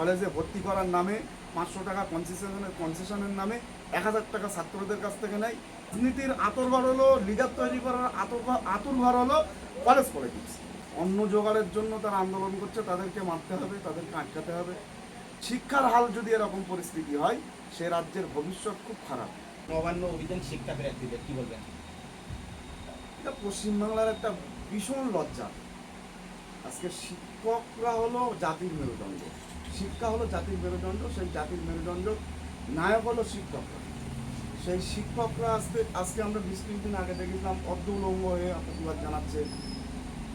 কলেজে ভর্তি করার নামে পাঁচশো টাকা কনসেশনের কনসেশনের নামে এক হাজার টাকা ছাত্রদের কাছ থেকে নেয়। দুর্নীতির আতরঘর হলো লিডার তৈরি করার আতর আতুরঘর হলো কলেজ পলিটিক্স অন্য জোগাড়ের জন্য তারা আন্দোলন করছে তাদেরকে মারতে হবে তাদেরকে আটকাতে হবে। শিক্ষার হাল যদি এরকম পরিস্থিতি হয় সে রাজ্যের ভবিষ্যৎ খুব খারাপ। নবান্ন অভিযান শিক্ষা প্রার্থীদের কি বলবেন? এটা পশ্চিমবাংলার একটা ভীষণ লজ্জা। আজকে শিক্ষকরা হলো জাতির মেরুদণ্ড। শিক্ষা হলো জাতির মেরুদণ্ড, সেই জাতির মেরুদণ্ড নায়ক হলো শিক্ষকরা। সেই শিক্ষকরা আজকে আজকে আমরা বিশ তিন দিন আগে দেখেছিলাম অর্ধ উলঙ্গ হয়ে প্রতিবাদ জানাচ্ছে।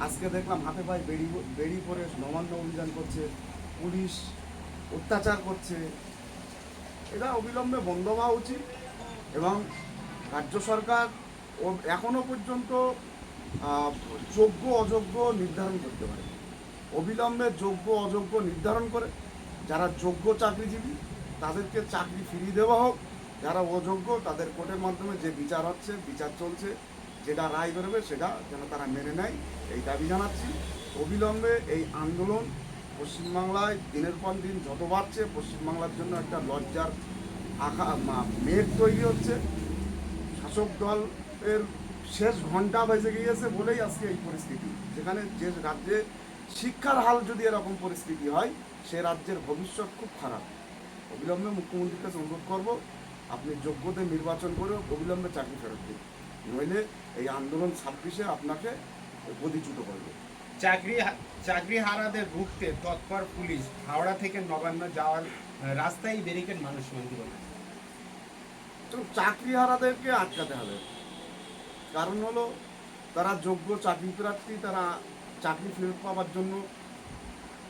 আজকে দেখলাম হাতে পায়ে বেড়ি বেড়ি পরে নবান্ন অভিযান করছে, পুলিশ অত্যাচার করছে। এটা অবিলম্বে বন্ধ হওয়া উচিত এবং রাজ্য সরকার ও এখনও পর্যন্ত যোগ্য অযোগ্য নির্ধারণ করতে পারে। অবিলম্বে যোগ্য অযোগ্য নির্ধারণ করে যারা যোগ্য চাকরিজীবী, তাদেরকে চাকরি ফিরিয়ে দেওয়া হোক। যারা অযোগ্য, তাদের কোর্টের মাধ্যমে যে বিচার হচ্ছে, বিচার চলছে, যেটা রায় বেরোবে সেটা যেন তারা মেনে নেয়, এই দাবি জানাচ্ছি। অবিলম্বে এই আন্দোলন পশ্চিমবাংলায় দিনের পর দিন যত বাড়ছে, পশ্চিমবাংলার জন্য একটা লজ্জার মা- মেঘ তৈরি হচ্ছে। শাসক দলের শেষ ঘণ্টা বেজে গিয়েছে বলেই আজকে এই পরিস্থিতি। যেখানে যে রাজ্যে শিক্ষার হাল যদি এরকম পরিস্থিতি হয় সে রাজ্যের ভবিষ্যৎ খুব খারাপ। অবিলম্বে মুখ্যমন্ত্রীর কাছে অনুরোধ করব আপনি যোগ্যদের নির্বাচন করে অবিলম্বে চাকরি ফেরত দিন। নইলে এই আন্দোলন ছাব্বিশে আপনাকে প্রতিচ্যুত করবে। চাকরি চাকরি হারাদের রুখতে তৎপর পুলিশ হাওড়া থেকে নবান্ন যাওয়ার রাস্তায় ব্যারিকেড মানুষ কি বলবেন তো চাকরিহারাদেরকে আটকাতে হবে। কারণ হলো তারা যোগ্য চাকরি প্রার্থী তারা চাকরি ফেরত পাওয়ার জন্য,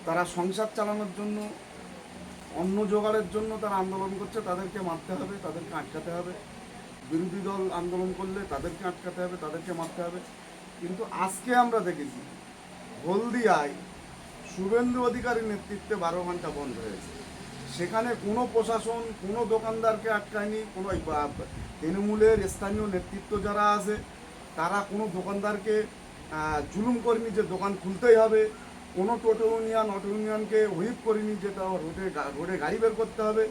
তারা সংসার চালানোর জন্য অন্য জোগাড়ের জন্য তারা আন্দোলন করছে, তাদেরকে মারতে হবে, তাদেরকে আটকাতে হবে। বিরোধী দল আন্দোলন করলে তাদেরকে আটকাতে হবে, তাদেরকে মারতে হবে। কিন্তু আজকে আমরা দেখেছি, হলদিয়ায় শুভেন্দু অধিকারীর নেতৃত্বে বারো ঘণ্টা বন্ধ হয়েছে। সেখানে কোনো প্রশাসন, কোনো দোকানদারকে আটকায়নি, কোনো তৃণমূলের স্থানীয় নেতৃত্ব যারা আছে, তারা কোনো দোকানদারকে আহ, জুলুম করেনি যে দোকান খুলতেই হবে কোনো টোটো ইউনিয়ন অটো ইউনিয়নকে হুইপ করেনি যে তা রোডে রোডে গাড়ি বের করতে হবে।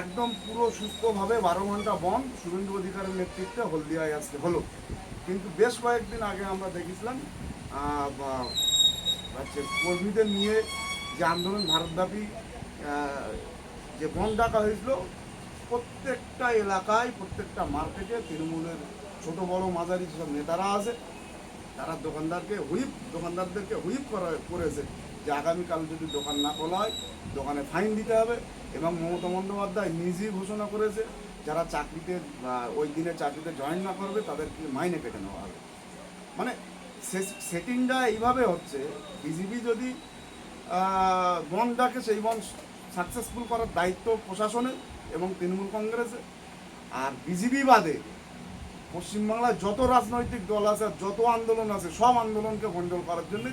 একদম পুরো সুস্থভাবে বারো ঘণ্টা বন্ধ শুভেন্দু অধিকারের নেতৃত্বে হলদিয়ায় আজকে হলো। কিন্তু বেশ কয়েকদিন আগে আমরা দেখেছিলাম হচ্ছে কর্মীদের নিয়ে যে আন্দোলন ভারতব্যাপী যে বন ডাকা হয়েছিল প্রত্যেকটা এলাকায় প্রত্যেকটা মার্কেটে তৃণমূলের ছোট বড় মাঝারি যেসব নেতারা আছে তারা দোকানদারকে হুইপ, দোকানদারদেরকে হুইপ করা করেছে যে আগামীকাল যদি দোকান না খোলা হয়, দোকানে ফাইন দিতে হবে এবং মমতা বন্দ্যোপাধ্যায় নিজেই ঘোষণা করেছে, যারা চাকরিতে ওই দিনে চাকরিতে জয়েন না করবে, তাদেরকে মাইনে কেটে নেওয়া হবে। মানে সেটিংটা এইভাবে হচ্ছে, বিজেপি যদি বন ডাকে সেই বন সাকসেসফুল করার দায়িত্ব প্রশাসনের এবং তৃণমূল কংগ্রেসের, আর বিজেপি বাদে পশ্চিমবাংলায় যত রাজনৈতিক দল আছে যত আন্দোলন আছে সব আন্দোলনকে গন্ডল করার জন্য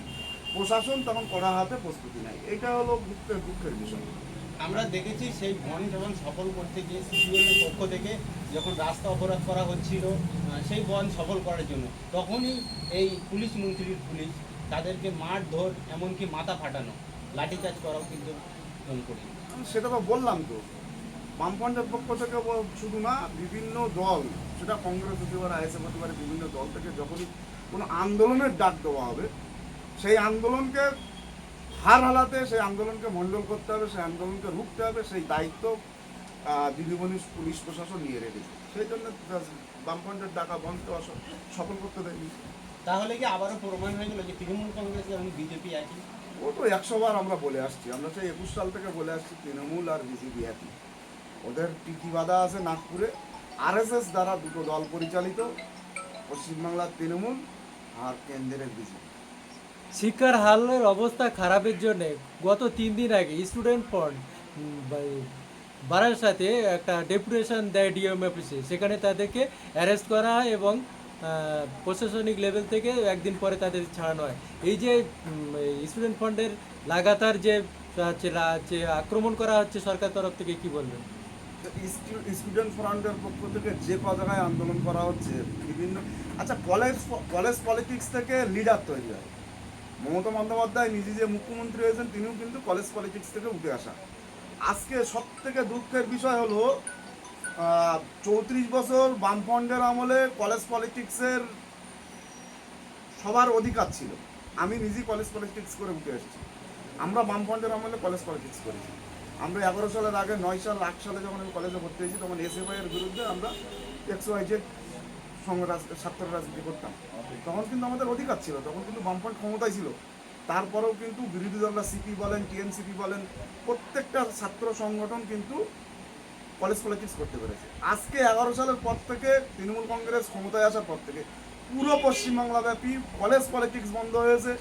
প্রশাসন তখন কড়া হাতে প্রস্তুতি নেয়। এটা হলো দুঃখের দুঃখের বিষয়। আমরা দেখেছি সেই বন যখন সফল করতে গিয়ে সিপিএম এর পক্ষ থেকে যখন রাস্তা অপরাধ করা হচ্ছিল সেই বন সফল করার জন্য তখনই এই পুলিশ মন্ত্রীর পুলিশ তাদেরকে মার ধর এমনকি মাথা ফাটানো লাঠিচার্জ করাও কিন্তু করি সেটা তো বললাম তো। বামপন্থার পক্ষ থেকে শুধু না বিভিন্ন দল সেটা কংগ্রেস হতে পারে আইএসএফ হতে পারে বিভিন্ন দল থেকে যখনই কোনো আন্দোলনের ডাক দেওয়া হবে সেই আন্দোলনকে হার হালাতে সেই আন্দোলনকে মণ্ডল করতে হবে সেই আন্দোলনকে রুখতে হবে সেই দায়িত্ব দিদিমণি পুলিশ প্রশাসন নিয়ে রেখেছে সেই জন্য বামপন্থার ডাকা বন্ধ সফল করতে দেয়নি। তাহলে কি আবারও প্রমাণ হয়ে গেল যে তৃণমূল কংগ্রেস এবং বিজেপি একই? ও তো একশো বার আমরা বলে আসছি আমরা সেই একুশ সাল থেকে বলে আসছি তৃণমূল আর বিজেপি একই। ওদের টিকি বাধা আছে নাগপুরে আরএসএস দ্বারা দুটো দল পরিচালিত পশ্চিমবাংলার তৃণমূল আর কেন্দ্রের বিজেপি। শিক্ষার হালের অবস্থা খারাপের জন্য গত তিন দিন আগে স্টুডেন্ট ফ্রন্ট সাথে একটা ডেপুটেশন দেয় ডিএম অফিসে। সেখানে তাদেরকে অ্যারেস্ট করা হয় এবং প্রশাসনিক লেভেল থেকে একদিন পরে তাদের ছাড়ানো হয়। এই যে স্টুডেন্ট ফান্ডের লাগাতার যে আক্রমণ করা হচ্ছে সরকার তরফ থেকে কি বলবেন? স্টুডেন্ট ফ্রন্টের পক্ষ থেকে যে ক জায়গায় আন্দোলন করা হচ্ছে, বিভিন্ন আচ্ছা কলেজ কলেজ পলিটিক্স থেকে লিডার তৈরি হয়। মমতা বন্দ্যোপাধ্যায় নিজে যে মুখ্যমন্ত্রী হয়েছেন, তিনিও কিন্তু কলেজ পলিটিক্স থেকে উঠে আসা। আজকে সব থেকে দুঃখের বিষয় হলো চৌত্রিশ বছর বামফ্রন্টের আমলে কলেজ পলিটিক্সের সবার অধিকার ছিল। আমি নিজেই কলেজ পলিটিক্স করে উঠে এসেছি। আমরা বামফ্রন্টের আমলে কলেজ পলিটিক্স করেছি। আমরা এগারো সালের আগে, নয় সাল, আট সালে যখন আমি কলেজে ভর্তি হয়েছি, তখন এসএফআই এর বিরুদ্ধে আমরা এক্স ওয়াই ছাত্র রাজনীতি করতাম। তখন কিন্তু আমাদের অধিকার ছিল, তখন কিন্তু বামফ্রন্ট ক্ষমতায় ছিল। তারপরেও কিন্তু বিরোধী দলরা সিপি বলেন টিএনসিপি বলেন, প্রত্যেকটা ছাত্র সংগঠন কিন্তু কলেজ পলিটিক্স করতে পেরেছে। আজকে এগারো সালের পর থেকে তৃণমূল কংগ্রেস ক্ষমতায় আসার পর থেকে পুরো পশ্চিমবাংলাব্যাপী কলেজ পলিটিক্স বন্ধ হয়েছে।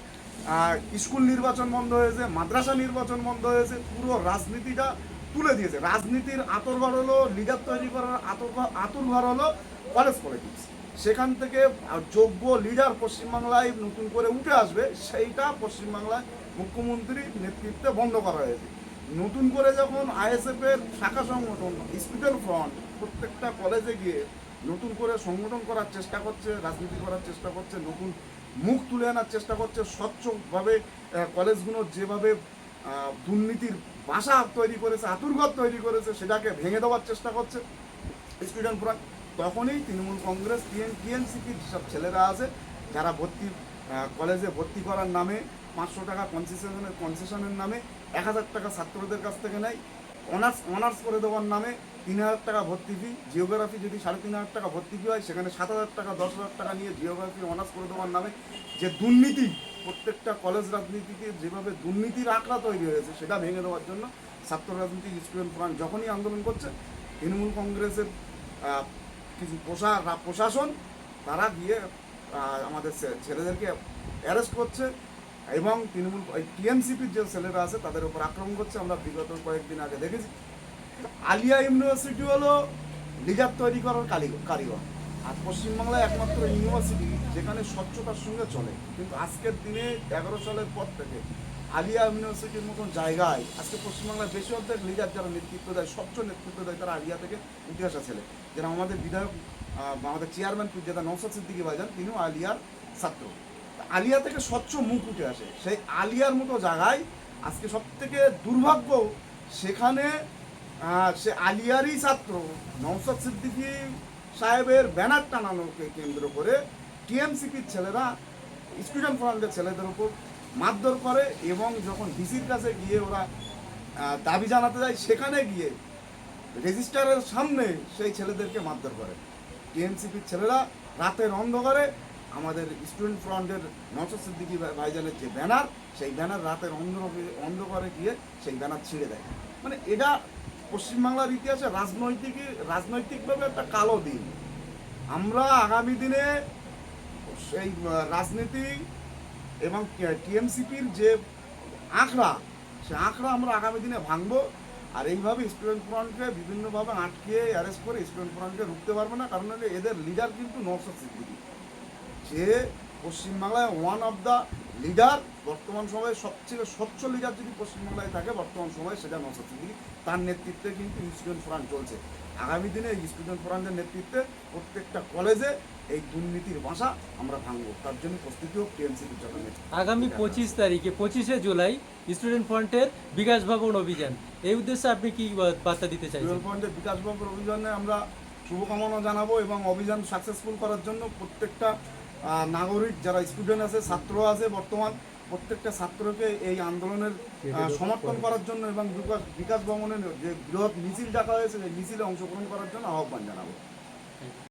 আর স্কুল নির্বাচন বন্ধ হয়েছে, মাদ্রাসা নির্বাচন বন্ধ হয়েছে, পুরো রাজনীতিটা তুলে দিয়েছে। রাজনীতির আতরঘর হলো, লিডার তৈরি করার আতর আতুরঘর হলো কলেজ পলিটিক্স সেখান থেকে যোগ্য লিডার পশ্চিমবাংলায় নতুন করে উঠে আসবে, সেইটা পশ্চিমবাংলায় মুখ্যমন্ত্রীর নেতৃত্বে বন্ধ করা হয়েছে। নতুন করে যখন আইএসএফ এর শাখা সংগঠন স্টুডেন্ট ফ্রন্ট প্রত্যেকটা কলেজে গিয়ে নতুন করে সংগঠন করার চেষ্টা করছে, রাজনীতি করার চেষ্টা করছে, নতুন মুখ তুলে আনার চেষ্টা করছে, স্বচ্ছভাবে কলেজগুলো যেভাবে দুর্নীতির বাসা তৈরি করেছে, আতুরঘর তৈরি করেছে, সেটাকে ভেঙে দেওয়ার চেষ্টা করছে স্টুডেন্ট তখনই তৃণমূল কংগ্রেস টিএন টিএনসিপির সব ছেলেরা আছে, যারা ভর্তি কলেজে ভর্তি করার নামে পাঁচশো টাকা কনসেশনের কনসেশনের নামে এক হাজার টাকা ছাত্রদের কাছ থেকে নেয় অনার্স অনার্স করে দেওয়ার নামে তিন হাজার টাকা ভর্তি ফি জিওগ্রাফি যদি সাড়ে তিন হাজার টাকা ভর্তি ফি হয়, সেখানে সাত হাজার টাকা, দশ হাজার টাকা নিয়ে জিওগ্রাফি অনার্স করে দেওয়ার নামে যে দুর্নীতি, প্রত্যেকটা কলেজ রাজনীতিতে যেভাবে দুর্নীতির আঁকড়া তৈরি হয়েছে, সেটা ভেঙে দেওয়ার জন্য ছাত্র রাজনীতি স্টুডেন্ট ফ্রন্ট যখনই আন্দোলন করছে, তৃণমূল কংগ্রেসের কিছু প্রশা, প্রশাসন, তারা গিয়ে আমাদের ছেলেদেরকে অ্যারেস্ট করছে। এবং তৃণমূল টিএমসিপির যে ছেলেরা আছে, তাদের উপর আক্রমণ করছে। আমরা বিগত কয়েকদিন আগে দেখেছি। আলিয়া ইউনিভার্সিটি হলো লিডার তৈরি করার কারিগর। আর পশ্চিমবাংলায় একমাত্র ইউনিভার্সিটি, যেখানে স্বচ্ছতার সঙ্গে চলে। কিন্তু আজকের দিনে এগারো সালের পর থেকে আলিয়া ইউনিভার্সিটির মতন জায়গায়, আজকে পশ্চিমবাংলায় বেশি অর্ধেক লিডার যারা নেতৃত্ব দেয়, স্বচ্ছ নেতৃত্ব দেয়, তারা আলিয়া থেকে উঠে আসা ছেলে। যারা আমাদের বিধায়ক আমাদের চেয়ারম্যান যেটা নৌসাদ সিদ্দিকি ভাইজান, তিনিও আলিয়ার ছাত্র। আলিয়া থেকে স্বচ্ছ মুখ উঠে আসে। সেই আলিয়ার মতো জায়গায় আজকে সব থেকে দুর্ভাগ্য, সেখানে সে আলিয়ারই ছাত্র নৌসাদ সিদ্দিকি সাহেবের ব্যানার টানানোকে কেন্দ্র করে টিএমসিপির ছেলেরা স্টুডেন্ট ফ্রন্টের ছেলেদের উপর মারধর করে এবং যখন ডিসির কাছে গিয়ে ওরা দাবি জানাতে যায়, সেখানে গিয়ে রেজিস্টারের সামনে সেই ছেলেদেরকে মারধর করে। টিএমসিপির ছেলেরা রাতের অন্ধকারে আমাদের স্টুডেন্ট ফ্রন্টের নসর সিদ্দিকি ভাই- ভাইজানের যে ব্যানার, সেই ব্যানার রাতের অন্ধকারে অন্ধকারে গিয়ে সেই ব্যানার ছিঁড়ে দেয়। মানে এটা পশ্চিমবাংলার ইতিহাসে রাজনৈতিক রাজনৈতিকভাবে একটা কালো দিন। আমরা আগামী দিনে সেই রাজনীতি এবং টিএমসিপির যে আঁকড়া, সে আঁকড়া আমরা আগামী দিনে ভাঙবো। আর এইভাবে স্টুডেন্ট ফ্রন্টকে বিভিন্নভাবে আটকে, অ্যারেস্ট করে স্টুডেন্ট ফ্রন্টকে রুখতে পারবে না। কারণ এদের লিডার কিন্তু নৌসাদ সিদ্দিকি। যে পশ্চিমবাংলায় ওয়ান অফ দ্য লিডার বর্তমান সময়ে সবচেয়ে স্বচ্ছ লিডার যদি পশ্চিমবাংলায় থাকে বর্তমান সময়ে সেটা নৌসাদ সিদ্দিকি তার নেতৃত্বে কিন্তু স্টুডেন্ট ফ্রন্ট চলছে। আগামী দিনে এই স্টুডেন্ট ফ্রন্টের নেতৃত্বে প্রত্যেকটা কলেজে এই দুর্নীতির বাসা আমরা ভাঙবো। তার জন্য প্রস্তুতি হোক টিএমসিপির জন্য। আগামী পঁচিশ তারিখে পঁচিশে জুলাই স্টুডেন্ট ফ্রন্টের বিকাশ ভবন অভিযান। এই উদ্দেশ্যে আপনি কি বার্তা দিতে চাইছেন? টুয়েলভ পয়েন্টের বিকাশ ভবন অভিযানে আমরা শুভকামনা জানাব এবং অভিযান সাকসেসফুল করার জন্য প্রত্যেকটা নাগরিক যারা স্টুডেন্ট আছে ছাত্র আছে বর্তমান প্রত্যেকটা ছাত্রকে এই আন্দোলনের সমর্থন করার জন্য এবং বিকাশ বিকাশ ভবনের যে বৃহৎ মিছিল ডাকা হয়েছে সেই মিছিলে অংশগ্রহণ করার জন্য আহ্বান জানাব।